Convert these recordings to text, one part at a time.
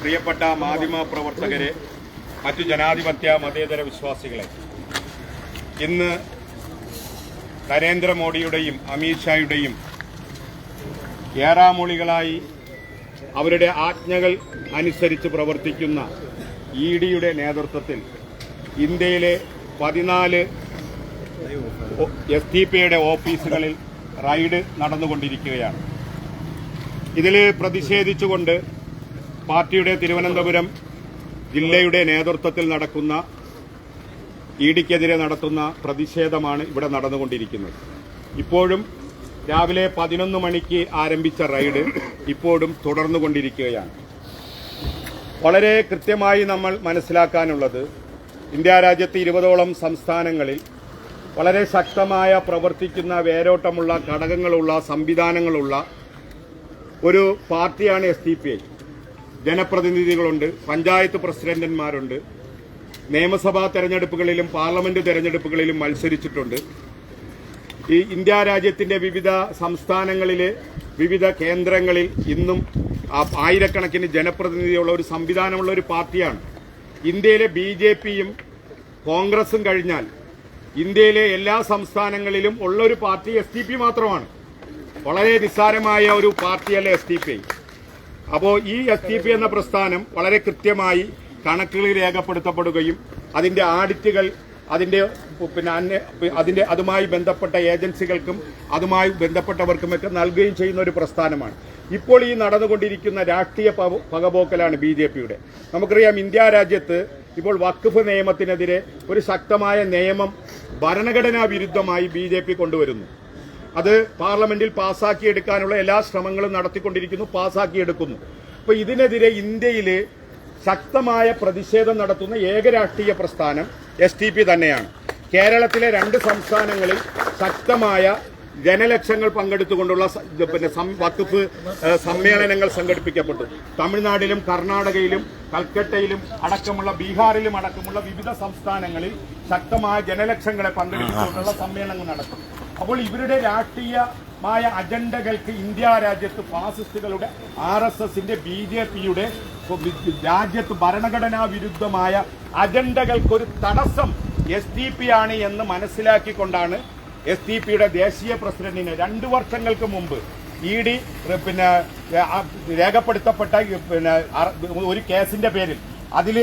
പ്രിയപ്പെട്ട മാധ്യമ പ്രവർത്തകരെ മറ്റു ജനാധിപത്യ മതേതര വിശ്വാസികളെ ഇന്ന് നരേന്ദ്രമോദിയുടെയും അമിത്ഷായുടെയും ഏറാമൊളികളായി അവരുടെ ആജ്ഞകൾ അനുസരിച്ച് പ്രവർത്തിക്കുന്ന ഇ ഡിയുടെ നേതൃത്വത്തിൽ ഇന്ത്യയിലെ പതിനാല് എസ് ടി പിയുടെ ഓഫീസുകളിൽ റൈഡ് നടന്നുകൊണ്ടിരിക്കുകയാണ്. ഇതിൽ പ്രതിഷേധിച്ചുകൊണ്ട് പാർട്ടിയുടെ തിരുവനന്തപുരം ജില്ലയുടെ നേതൃത്വത്തിൽ നടക്കുന്ന ഇ ഡിക്കെതിരെ നടത്തുന്ന പ്രതിഷേധമാണ് ഇവിടെ നടന്നുകൊണ്ടിരിക്കുന്നത്. ഇപ്പോഴും രാവിലെ പതിനൊന്ന് മണിക്ക് ആരംഭിച്ച റൈഡ് ഇപ്പോഴും തുടർന്നുകൊണ്ടിരിക്കുകയാണ്. വളരെ കൃത്യമായി നമ്മൾ മനസ്സിലാക്കാനുള്ളത് ഇന്ത്യ രാജ്യത്ത് ഇരുപതോളം സംസ്ഥാനങ്ങളിൽ വളരെ ശക്തമായ പ്രവർത്തിക്കുന്ന വേരോട്ടമുള്ള ഘടകങ്ങളുള്ള സംവിധാനങ്ങളുള്ള ഒരു പാർട്ടിയാണ് എസ് ഡി പി ഐ ജനപ്രതിനിധികളുണ്ട് പഞ്ചായത്ത് പ്രസിഡന്റന്മാരുണ്ട് നിയമസഭാ തെരഞ്ഞെടുപ്പുകളിലും പാർലമെന്റ് തെരഞ്ഞെടുപ്പുകളിലും മത്സരിച്ചിട്ടുണ്ട്. ഈ ഇന്ത്യ രാജ്യത്തിന്റെ വിവിധ സംസ്ഥാനങ്ങളിലെ വിവിധ കേന്ദ്രങ്ങളിൽ ഇന്നും ആയിരക്കണക്കിന് ജനപ്രതിനിധിയുള്ള ഒരു സംവിധാനമുള്ള ഒരു പാർട്ടിയാണ്. ഇന്ത്യയിലെ ബി ജെ പിയും കോൺഗ്രസും കഴിഞ്ഞാൽ ഇന്ത്യയിലെ എല്ലാ സംസ്ഥാനങ്ങളിലും ഉള്ള ഒരു പാർട്ടി എസ് മാത്രമാണ്. വളരെ നിസ്സാരമായ ഒരു പാർട്ടിയല്ല എസ് ടി പി ഐ അപ്പോൾ ഈ എസ് ടി പി എന്ന പ്രസ്ഥാനം വളരെ കൃത്യമായി കണക്കുകളിൽ രേഖപ്പെടുത്തപ്പെടുകയും അതിന്റെ ആഡിറ്റുകൾ അതിന്റെ പിന്നെ അന്യ അതിന്റെ അതുമായി ബന്ധപ്പെട്ട ഏജൻസികൾക്കും അതുമായി ബന്ധപ്പെട്ടവർക്കുമൊക്കെ നൽകുകയും ചെയ്യുന്ന ഒരു പ്രസ്ഥാനമാണ്. ഇപ്പോൾ ഈ നടന്നുകൊണ്ടിരിക്കുന്ന രാഷ്ട്രീയ പകപോക്കലാണ് ബി ജെ പിയുടെ. നമുക്കറിയാം ഇന്ത്യ രാജ്യത്ത് ഇപ്പോൾ വഖഫ് നിയമത്തിനെതിരെ ഒരു ശക്തമായ നിയമം ഭരണഘടനാ വിരുദ്ധമായി ബി കൊണ്ടുവരുന്നു. അത് പാർലമെന്റിൽ പാസാക്കിയെടുക്കാനുള്ള എല്ലാ ശ്രമങ്ങളും നടത്തിക്കൊണ്ടിരിക്കുന്നു പാസാക്കിയെടുക്കുന്നു. അപ്പൊ ഇതിനെതിരെ ഇന്ത്യയിൽ ശക്തമായ പ്രതിഷേധം നടത്തുന്ന ഏക രാഷ്ട്രീയ പ്രസ്ഥാനം എസ് ടി പി തന്നെയാണ്. കേരളത്തിലെ രണ്ട് സംസ്ഥാനങ്ങളിൽ ശക്തമായ ജനലക്ഷങ്ങൾ പങ്കെടുത്തുകൊണ്ടുള്ള പിന്നെ വകുപ്പ് സമ്മേളനങ്ങൾ സംഘടിപ്പിക്കപ്പെട്ടു. തമിഴ്നാട്ടിലും കർണാടകയിലും കൽക്കട്ടയിലും അടക്കമുള്ള ബീഹാറിലും അടക്കമുള്ള വിവിധ സംസ്ഥാനങ്ങളിൽ ശക്തമായ ജനലക്ഷങ്ങളെ പങ്കെടുത്തുകൊണ്ടുള്ള സമ്മേളനങ്ങൾ നടക്കും. അപ്പോൾ ഇവരുടെ രാഷ്ട്രീയമായ അജണ്ടകൾക്ക് ഇന്ത്യ രാജ്യത്ത് ഫാസിസ്റ്റുകളുടെ ആർ എസ് എസിന്റെ ബി ജെ പിയുടെ രാജ്യത്ത് ഭരണഘടനാ വിരുദ്ധമായ അജണ്ടകൾക്കൊരു തടസ്സം എസ് ഡി പി ആണ് എന്ന് മനസ്സിലാക്കിക്കൊണ്ടാണ് എസ് ഡി പിയുടെ ദേശീയ പ്രസിഡന്റിനെ രണ്ടു വർഷങ്ങൾക്ക് മുമ്പ് ഇ ഡി പിന്നെ രേഖപ്പെടുത്തപ്പെട്ട പിന്നെ ഒരു കേസിന്റെ പേരിൽ. അതിൽ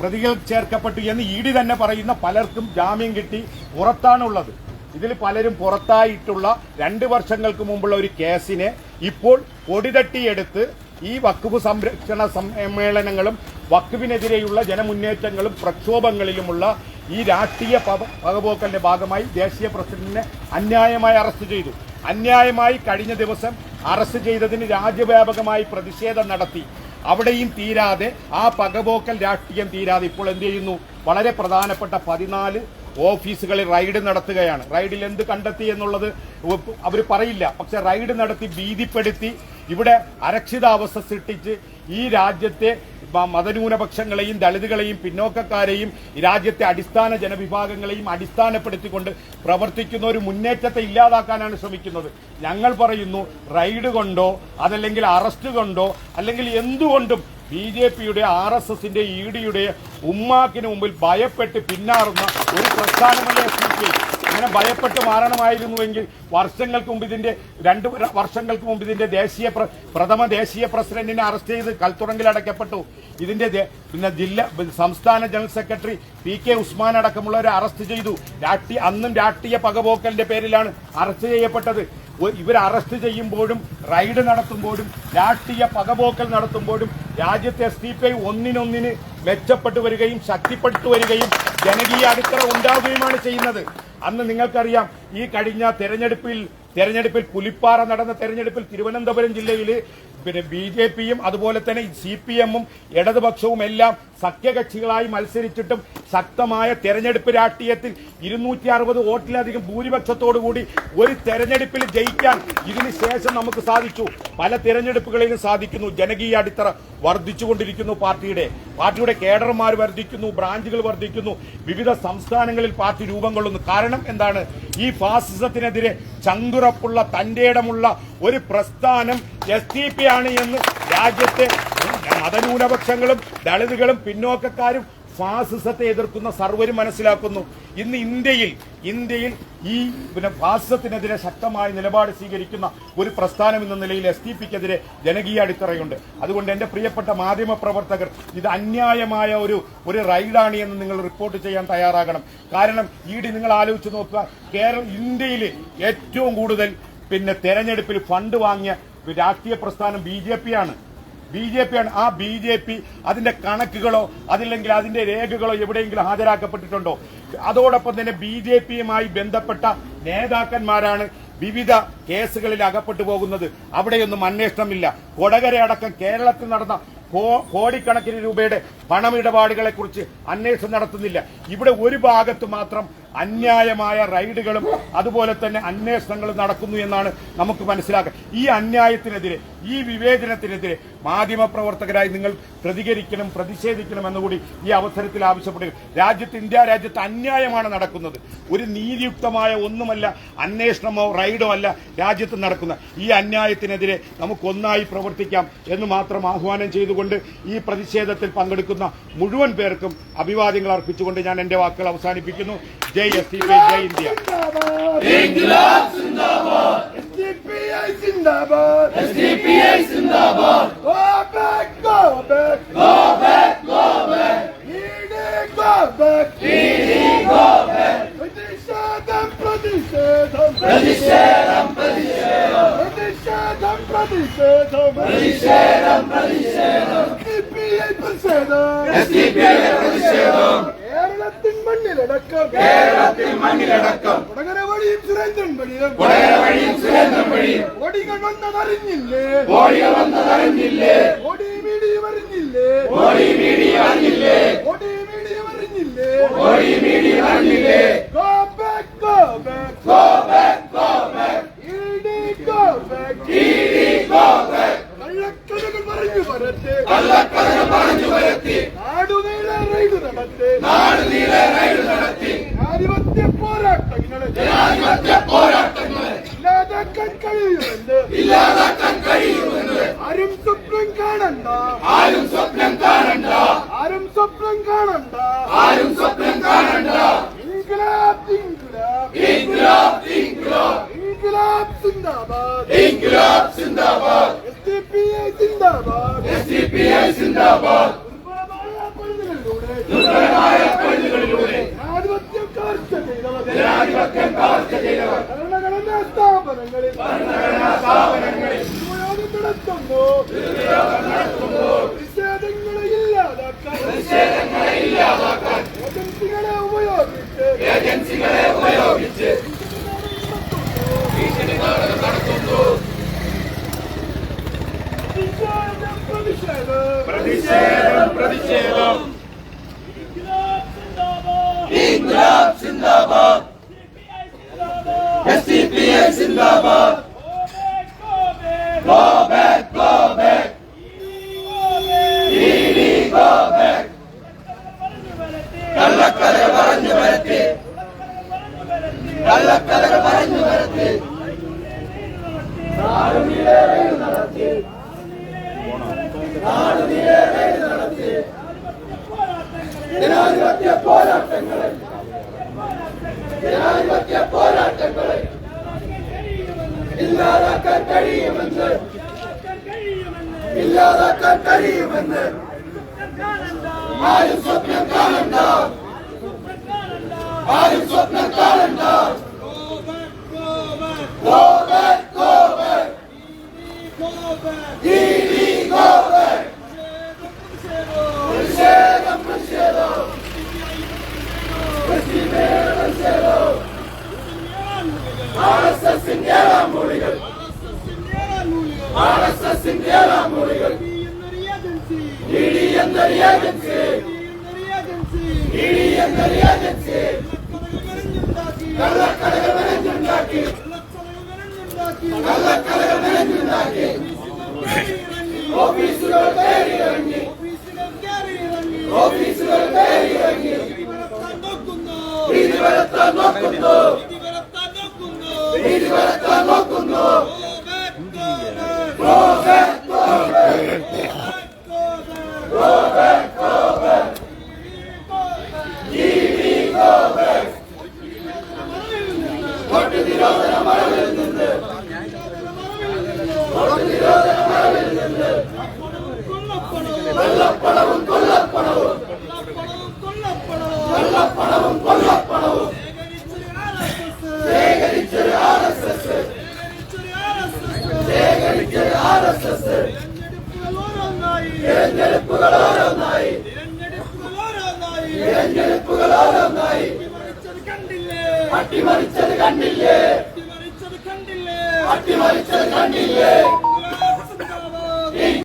പ്രതികൾ ചേർക്കപ്പെട്ടു എന്ന് ഇ ഡി തന്നെ പറയുന്ന പലർക്കും ജാമ്യം കിട്ടി പുറത്താണുള്ളത്. ഇതിൽ പലരും പുറത്തായിട്ടുള്ള രണ്ട് വർഷങ്ങൾക്ക് മുമ്പുള്ള ഒരു കേസിനെ ഇപ്പോൾ പൊടിതട്ടിയെടുത്ത് ഈ വക്കുഫ് സംരക്ഷണ സമ്മേളനങ്ങളും വക്കുവിനെതിരെയുള്ള ജനമുന്നേറ്റങ്ങളും പ്രക്ഷോഭങ്ങളിലുമുള്ള ഈ രാഷ്ട്രീയ പക- പകപോക്കലിന്റെ ഭാഗമായി ദേശീയ പ്രസിഡന്റിനെ അന്യായമായി അറസ്റ്റ് ചെയ്തു. അന്യായമായി കഴിഞ്ഞ ദിവസം അറസ്റ്റ് ചെയ്തതിന് രാജ്യവ്യാപകമായി പ്രതിഷേധം നടത്തി. അവിടെയും തീരാതെ ആ പകപോക്കൽ രാഷ്ട്രീയം തീരാതെ ഇപ്പോൾ എന്ത് ചെയ്യുന്നു? വളരെ പ്രധാനപ്പെട്ട പതിനാല് ഓഫീസുകളിൽ റൈഡ് നടത്തുകയാണ്. റൈഡിൽ എന്ത് കണ്ടെത്തി എന്നുള്ളത് അവർ പറയില്ല. പക്ഷെ റൈഡ് നടത്തി ഭീതിപ്പെടുത്തി ഇവിടെ അരക്ഷിതാവസ്ഥ സൃഷ്ടിച്ച് ഈ രാജ്യത്തെ മതന്യൂനപക്ഷങ്ങളെയും ദളിതുകളെയും പിന്നോക്കക്കാരെയും രാജ്യത്തെ അടിസ്ഥാന ജനവിഭാഗങ്ങളെയും അടിസ്ഥാനപ്പെടുത്തിക്കൊണ്ട് പ്രവർത്തിക്കുന്ന ഒരു മുന്നേറ്റത്തെ ഇല്ലാതാക്കാനാണ് ശ്രമിക്കുന്നത്. ഞങ്ങൾ പറയുന്നു റൈഡ് കൊണ്ടോ അതല്ലെങ്കിൽ അറസ്റ്റ് കൊണ്ടോ അല്ലെങ്കിൽ എന്തുകൊണ്ടും ബി ജെ പിയുടെ ആർ എസ് എസിന്റെ ഇ ഡിയുടെ ഉമ്മാക്കിന് മുമ്പിൽ ഭയപ്പെട്ട് പിന്നാറുന്ന ഒരു പ്രസ്ഥാനമല്ലേ എസ് പി അങ്ങനെ ഭയപ്പെട്ട് മാറണമായിരുന്നുവെങ്കിൽ വർഷങ്ങൾക്ക് മുമ്പ് ഇതിന്റെ രണ്ട് വർഷങ്ങൾക്ക് മുമ്പ് ഇതിന്റെ ദേശീയ പ്രഥമ ദേശീയ പ്രസിഡന്റിനെ അറസ്റ്റ് ചെയ്ത് കൽത്തുറങ്കിൽ അടയ്ക്കപ്പെട്ടു. ഇതിന്റെ പിന്നെ ജില്ലാ സംസ്ഥാന general secretary P K Usman അടക്കമുള്ളവരെ arrest ചെയ്തു. രാഷ്ട്രീയ അന്നും രാഷ്ട്രീയ പകപോക്കലിന്റെ പേരിലാണ് അറസ്റ്റ് ചെയ്യപ്പെട്ടത്. ഇവർ അറസ്റ്റ് ചെയ്യുമ്പോഴും റൈഡ് നടത്തുമ്പോഴും രാഷ്ട്രീയ പകപോക്കൽ നടത്തുമ്പോഴും രാജ്യത്തെ എസ് ഡി പി ഐ ഒന്നിനൊന്നിന് മെച്ചപ്പെട്ടു വരികയും ശക്തിപ്പെട്ടു വരികയും ജനകീയ അടിത്തറ ഉണ്ടാവുകയുമാണ് ചെയ്യുന്നത്. അന്ന് നിങ്ങൾക്കറിയാം ഈ കഴിഞ്ഞ തെരഞ്ഞെടുപ്പിൽ തെരഞ്ഞെടുപ്പിൽ പുലിപ്പാറ നടന്ന തെരഞ്ഞെടുപ്പിൽ തിരുവനന്തപുരം ജില്ലയിൽ പിന്നെ ബി ജെ പിയും അതുപോലെ തന്നെ സി പി എമ്മും ഇടതുപക്ഷവും എല്ലാം സഖ്യകക്ഷികളായി മത്സരിച്ചിട്ടും ശക്തമായ തെരഞ്ഞെടുപ്പ് രാഷ്ട്രീയത്തിൽ ഇരുന്നൂറ്റി അറുപത് വോട്ടിലധികം ഭൂരിപക്ഷത്തോടുകൂടി ഒരു തെരഞ്ഞെടുപ്പിൽ ജയിക്കാൻ ഇതിനുശേഷം നമുക്ക് സാധിച്ചു. പല തെരഞ്ഞെടുപ്പുകളിലും സാധിക്കുന്നു. ജനകീയ അടിത്തറ വർദ്ധിച്ചുകൊണ്ടിരിക്കുന്നു പാർട്ടിയുടെ. പാർട്ടിയുടെ കേഡർമാർ വർദ്ധിക്കുന്നു ബ്രാഞ്ചുകൾ വർദ്ധിക്കുന്നു. വിവിധ സംസ്ഥാനങ്ങളിൽ പാർട്ടി രൂപം കൊള്ളുന്നു. കാരണം എന്താണ്? ഈ ഫാസിസത്തിനെതിരെ ചങ്കുറപ്പുള്ള തന്റെ ഇടമുള്ള ഒരു പ്രസ്ഥാനം എസ് ടി പി ആണ് എന്ന് രാജ്യത്തെ മതന്യൂനപക്ഷങ്ങളും ദളിതുകളും പിന്നോക്കക്കാരും ഫാസിസത്തെ എതിർക്കുന്ന സർവരും മനസ്സിലാക്കുന്നു. ഇന്ന് ഇന്ത്യയിൽ ഇന്ത്യയിൽ ഈ പിന്നെ ഫാസിസത്തിനെതിരെ ശക്തമായ നിലപാട് സ്വീകരിക്കുന്ന ഒരു പ്രസ്ഥാനം എന്ന നിലയിൽ എസ് ടി പിക്കെതിരെ ജനകീയ അടിത്തറയുണ്ട്. അതുകൊണ്ട് എന്റെ പ്രിയപ്പെട്ട മാധ്യമ പ്രവർത്തകർ ഇത് അന്യായമായ ഒരു ഒരു റൈഡാണ് എന്ന് നിങ്ങൾ റിപ്പോർട്ട് ചെയ്യാൻ തയ്യാറാകണം. കാരണം ഈടി നിങ്ങൾ ആലോചിച്ച് നോക്കുക കേരളം ഇന്ത്യയിൽ ഏറ്റവും കൂടുതൽ പിന്നെ തെരഞ്ഞെടുപ്പിൽ ഫണ്ട് വാങ്ങിയ രാഷ്ട്രീയ പ്രസ്ഥാനം B J B J P ആണ് ആ ബി ജെ പി അതിന്റെ കണക്കുകളോ അതില്ലെങ്കിൽ അതിന്റെ രേഖകളോ എവിടെയെങ്കിലും ഹാജരാക്കപ്പെട്ടിട്ടുണ്ടോ? അതോടൊപ്പം തന്നെ ബി ജെ പിയുമായി ബന്ധപ്പെട്ട നേതാക്കന്മാരാണ് വിവിധ കേസുകളിൽ അകപ്പെട്ടു പോകുന്നത്. അവിടെയൊന്നും അന്വേഷണമില്ല. കൊടകര അടക്കം കേരളത്തിൽ നടന്ന കോടിക്കണക്കിന് രൂപയുടെ പണമിടപാടുകളെ കുറിച്ച് അന്വേഷണം നടത്തുന്നില്ല. ഇവിടെ ഒരു ഭാഗത്ത് മാത്രം അന്യായമായ റൈഡുകളും അതുപോലെ തന്നെ അന്വേഷണങ്ങളും നടക്കുന്നു എന്നാണ് നമുക്ക് മനസ്സിലാക്കുക ഈ അന്യായത്തിനെതിരെ ഈ വിവേചനത്തിനെതിരെ മാധ്യമപ്രവർത്തകരായി നിങ്ങൾ പ്രതികരിക്കണം പ്രതിഷേധിക്കണം എന്നുകൂടി ഈ അവസരത്തിൽ ആവശ്യപ്പെടുക രാജ്യത്ത് ഇന്ത്യ രാജ്യത്ത് അന്യായമാണ് നടക്കുന്നത്. ഒരു നീതിയുക്തമായ ഒന്നുമല്ല അന്വേഷണമോ റൈഡോ അല്ല രാജ്യത്ത് നടക്കുന്ന ഈ അന്യായത്തിനെതിരെ നമുക്കൊന്നായി പ്രവർത്തിക്കാം എന്ന് മാത്രം ആഹ്വാനം ചെയ്തുകൊണ്ട് ഈ പ്രതിഷേധത്തിൽ പങ്കെടുക്കുന്ന മുഴുവൻ പേർക്കും അഭിവാദ്യങ്ങൾ അർപ്പിച്ചുകൊണ്ട് ഞാൻ എന്റെ വാക്കുകൾ അവസാനിപ്പിക്കുന്നു. Jai S D P Jai India. പ്രതിഷേധം പ്രതിഷേധം പ്രതിഷേധം പ്രതിഷേധം പ്രതിഷേധം மண்ணிலடக்கம் உடகர வழியும் சிறந்தபடியும் உடகர வழியும் சிறந்தபடியும் ஓடிகள் வந்ததறிஞ்சில்லே ஓடிகள் வந்ததறிஞ்சில்லே ஓடி மீடி வரிஞ்சில்லே ஓடி மீடி ഇല്ലാതാക്കാൻ കഴിയുമെന്ന്. ആരും സ്വപ്നം കാണണ്ട. ആരും സ്വപ്നം കാണണ്ട. ആരും സ്വപ്നം കാണണ്ട. ആരും സ്വപ്നം കാണണ്ട. ഇൻക്ലാബ് ഇൻക്ലാബ് ഇൻക്ലാബ് ഇൻക്ലാബ് ഇൻക്ലാബ് സിന്ദാബാദ്. ഇൻക്ലാബ് സിന്ദാബാദ്. എസ്ഡിപിഐ സിന്ദാബാദ്. എസ്ഡിപിഐ സിന്ദാബാദ്. ദുർബലമായ പഴുതുകളിലൂടെ ജനാധിപത്യം കാർച്ച ചെയ്തവർ. ജനാധിപത്യം കാർച്ച ചെയ്തവർ. സ്ഥാപനങ്ങളിൽ പ്രതിഷേധങ്ങളെ ഇല്ലാതാക്കാൻ പ്രതിഷേധങ്ങളെ ഇല്ലാതാക്കാൻ ഏജൻസികളെ ഉപയോഗിച്ച് ഏജൻസികളെ ഉപയോഗിച്ച് പ്രതിഷേധം പ്രതിഷേധം പ്രതിഷേധം Zindabad! Go back, go back! ED, go back! കള്ളക്കഥകൾ പറഞ്ഞു വരത്തി കള്ളക്കഥകൾ പറഞ്ഞു വരത്തി നടത്തി നടത്തി ജനാധിപത്യ പോരാട്ടങ്ങൾ ജനാധിപത്യ പോരാട്ടങ്ങൾ ഇല്ലാതാക്കാൻ കഴിയുമെന്ന്. ഇല്ലാതാക്കാൻ കഴിയുമെന്ന്. ആരും സ്വപ്നം കാണണ്ട. ആരും സ്വപ്നം കാണണ്ട. Go ആർഎസ്എസിന്റെ ഏഴാം മൂലികൾ ആർഎസ്എസിന്റെ ഏഴാം മൂലികൾ ഇ ഡി എന്നൊരു ഏജൻസി. ഇ ഡി എന്നൊരു ഏജൻസി. കള്ളക്കടകൾ മെനഞ്ഞുണ്ടാക്കി കള്ളക്കടകൾ മെനഞ്ഞുണ്ടാക്കി ഓഫീസുകൾ കയറിയിറങ്ങി. ഓഫീസുകൾ കയറിയിറങ്ങി. പ്രീതി വളർത്താൻ നോക്കുന്നു.